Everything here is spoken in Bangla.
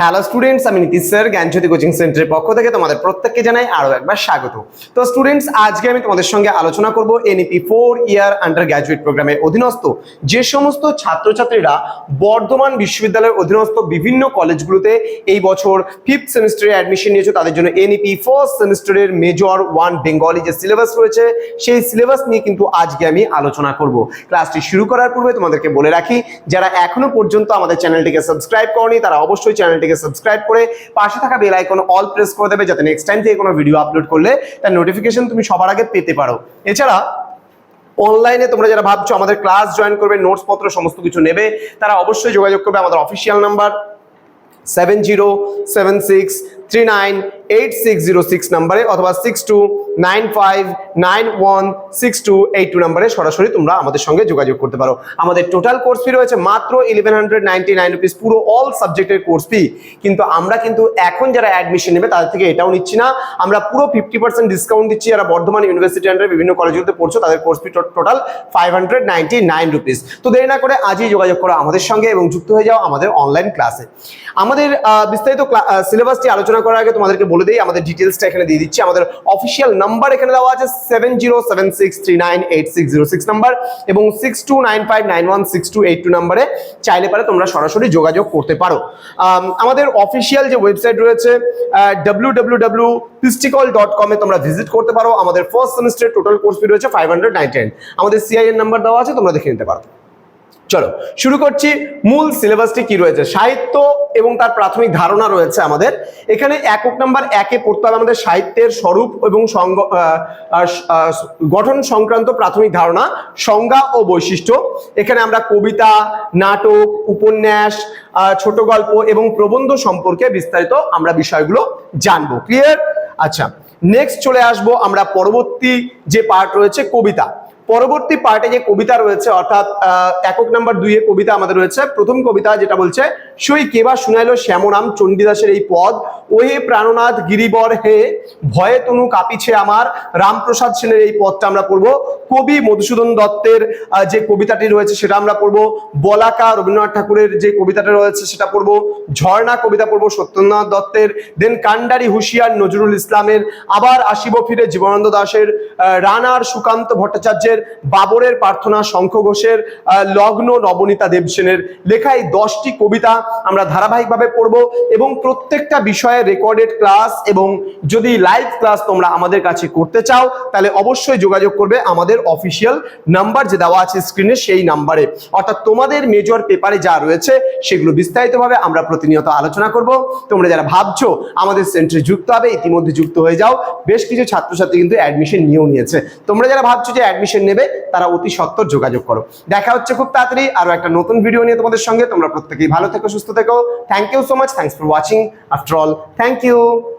হ্যালো স্টুডেন্টস আমি নীতিশ স্যার জ্ঞানজ্যোতি কোচিং সেন্টারের পক্ষ থেকে তোমাদের প্রত্যেককে জানাই আরও একবার স্বাগত। তো স্টুডেন্টস আজকে আমি তোমাদের সঙ্গে আলোচনা করব NEP four year undergraduate প্রোগ্রামের অধীনস্থ। যে সমস্ত ছাত্রছাত্রীরা বর্ধমান বিশ্ববিদ্যালয়ের অধীনস্থ বিভিন্ন কলেজগুলোতে এই বছর ফিফথ সেমিস্টারে অ্যাডমিশন নিয়েছে, তাদের জন্য এনইপি ফার্স্ট সেমিস্টারের মেজর ওয়ান বেঙ্গলি যে সিলেবাস রয়েছে, সেই সিলেবাস নিয়ে কিন্তু আজকে আমি আলোচনা করব। ক্লাসটি শুরু করার পূর্বে তোমাদেরকে বলে রাখি, যারা এখনও পর্যন্ত আমাদের চ্যানেলটিকে সাবস্ক্রাইব করনি, তারা অবশ্যই চ্যানেলটিকে সাবস্ক্রাইব করে পাশে থাকা বেল আইকন অল প্রেস করে দেবে যাতে নেক্সট টাইম থেকে কোনো ভিডিও আপলোড করলে তার নোটিফিকেশন তুমি সবার আগে পেতে পারো। এছাড়া অনলাইনে তোমরা যারা ভাবছ আমাদের ক্লাস জয়েন করবে নোটস পত্র সমস্ত কিছু নেবে, তারা অবশ্যই যোগাযোগ করবে আমাদের official number seven zero seven six three nine eight six zero six নাম্বারে অথবা six two nine five nine one six two eight two নাম্বারে সরাসরি তোমরা আমাদের সঙ্গে যোগাযোগ করতে পারো। আমাদের টোটাল কোর্স ফি রয়েছে মাত্র eleven hundred ninety nine rupees পুরো অল সাবজেক্টের কোর্স ফি কিন্তু আমরা কিন্তু এখন যারা অ্যাডমিশন নেবে, তাদের থেকে এটাও নিচ্ছি না। আমরা পুরো ফিফটি পার্সেন্ট ডিসকাউন্ট দিচ্ছি। যারা বর্ধমান ইউনিভার্সিটি আন্ডারে বিভিন্ন কলেজগুলোতে পড়ছো, তাদের course fee total five hundred ninety nine rupees তো দেরি না করে আজই যোগাযোগ করো আমাদের সঙ্গে এবং যুক্ত হয়ে যাও আমাদের অনলাইন ক্লাসে আমাদের বিস্তারিত সিলেবাসটি আলোচনা করার আগে তোমাদেরকে বলে দিই আমাদের ডিটেলসটা এখানে দিয়ে দিচ্ছি। আমাদের অফিসিয়াল নাম্বার এখানে দেওয়া আছে সেভেন জিরো নাম্বার এবং সিক্স টু নাম্বারে চাইলে পারে তোমরা সরাসরি যোগাযোগ করতে পারো। আম, আমাদের অফিসিয়াল যে ওয়েবসাইট রয়েছে ডাব্লিউ ডাব্লিউ ডাব্লিউ পিস্টিকল ডট তোমরা ভিজিট করতে পারো। আমাদের first semester total course fee রয়েছে ফাইভ হান্ড্রেড আমাদের সিআইএন নাম্বার দেওয়া আছে তোমরা দেখে নিতে পারো। চলো, শুরু করছি মূল সিলেবাসটি কি রয়েছে? সাহিত্য এবং তার প্রাথমিক ধারণা রয়েছে আমাদের। এখানে একক নাম্বার একে পড়তে হবে আমাদের সাহিত্যের স্বরূপ এবং গঠন সংক্রান্ত প্রাথমিক ধারণা, সংজ্ঞা ও বৈশিষ্ট্য। এখানে আমরা কবিতা, নাটক, উপন্যাস ছোট গল্প এবং প্রবন্ধ সম্পর্কে বিস্তারিত আমরা বিষয়গুলো জানব। ক্লিয়ার আচ্ছা নেক্সট চলে আসব আমরা পরবর্তী যে পার্ট রয়েছে কবিতা। পরবর্তী পার্টে যে কবিতা রয়েছে, অর্থাৎ একক নাম্বার দুইয়ে কবিতা আমাদের রয়েছে, প্রথম কবিতা যেটা বলছে সই কেবা শুনাইলো শ্যামনাম চণ্ডীদাসের এই পদ? ওহে প্রাণনাথ গিরিবর হে, ভয়ে তনু কাঁপিছে আমার। রামপ্রসাদ সেনের এই পদটা আমরা পড়ব। কবি মধুসূদন দত্তের যে কবিতাটি রয়েছে সেটা আমরা পড়ব। বলাকা রবীন্দ্রনাথ ঠাকুরের যে কবিতাটা রয়েছে সেটা পড়ব। ঝর্ণা কবিতা পড়ব সত্যেন্দ্রনাথ দত্তের। দেন কান্ডারি হুশিয়ার নজরুল ইসলামের। আবার আসিব ফিরে জীবনানন্দ দাসের রানার সুকান্ত ভট্টাচার্যের, বাবরের প্রার্থনা শঙ্খ ঘোষের লগ্ন নবনীতা দেবসেনের। লেখা এই দশটি কবিতা আমরা ধারাবাহিকভাবে পড়ব এবং প্রত্যেকটা বিষয়ে রেকর্ডেড ক্লাস এবং যদি লাইভ ক্লাস তোমরা আমাদের কাছে করতে চাও, তাহলে অবশ্যই যোগাযোগ করবে আমাদের অফিসিয়াল নাম্বার যে দেওয়া আছে স্ক্রিনে সেই নাম্বারে অর্থাৎ তোমাদের মেজর পেপারে যা রয়েছে, সেগুলো বিস্তারিতভাবে আমরা প্রতিনিয়ত আলোচনা করব। তোমরা যারা ভাবছ আমাদের সেন্টারে যুক্ত হবে, ইতিমধ্যে যুক্ত হয়ে যাও। বেশ কিছু ছাত্রছাত্রী কিন্তু অ্যাডমিশন নিয়েও নিয়েছে। তোমরা যারা ভাবছ যে অ্যাডমিশন নেবে, তারা অতি সত্তর যোগাযোগ করো। দেখা হচ্ছে খুব তাড়াতাড়ি আরও একটা নতুন ভিডিও নিয়ে তোমাদের সঙ্গে। তোমরা প্রত্যেকেই ভালো থেকো সুস্থ থেকো thank you so much thanks for watching after all thank you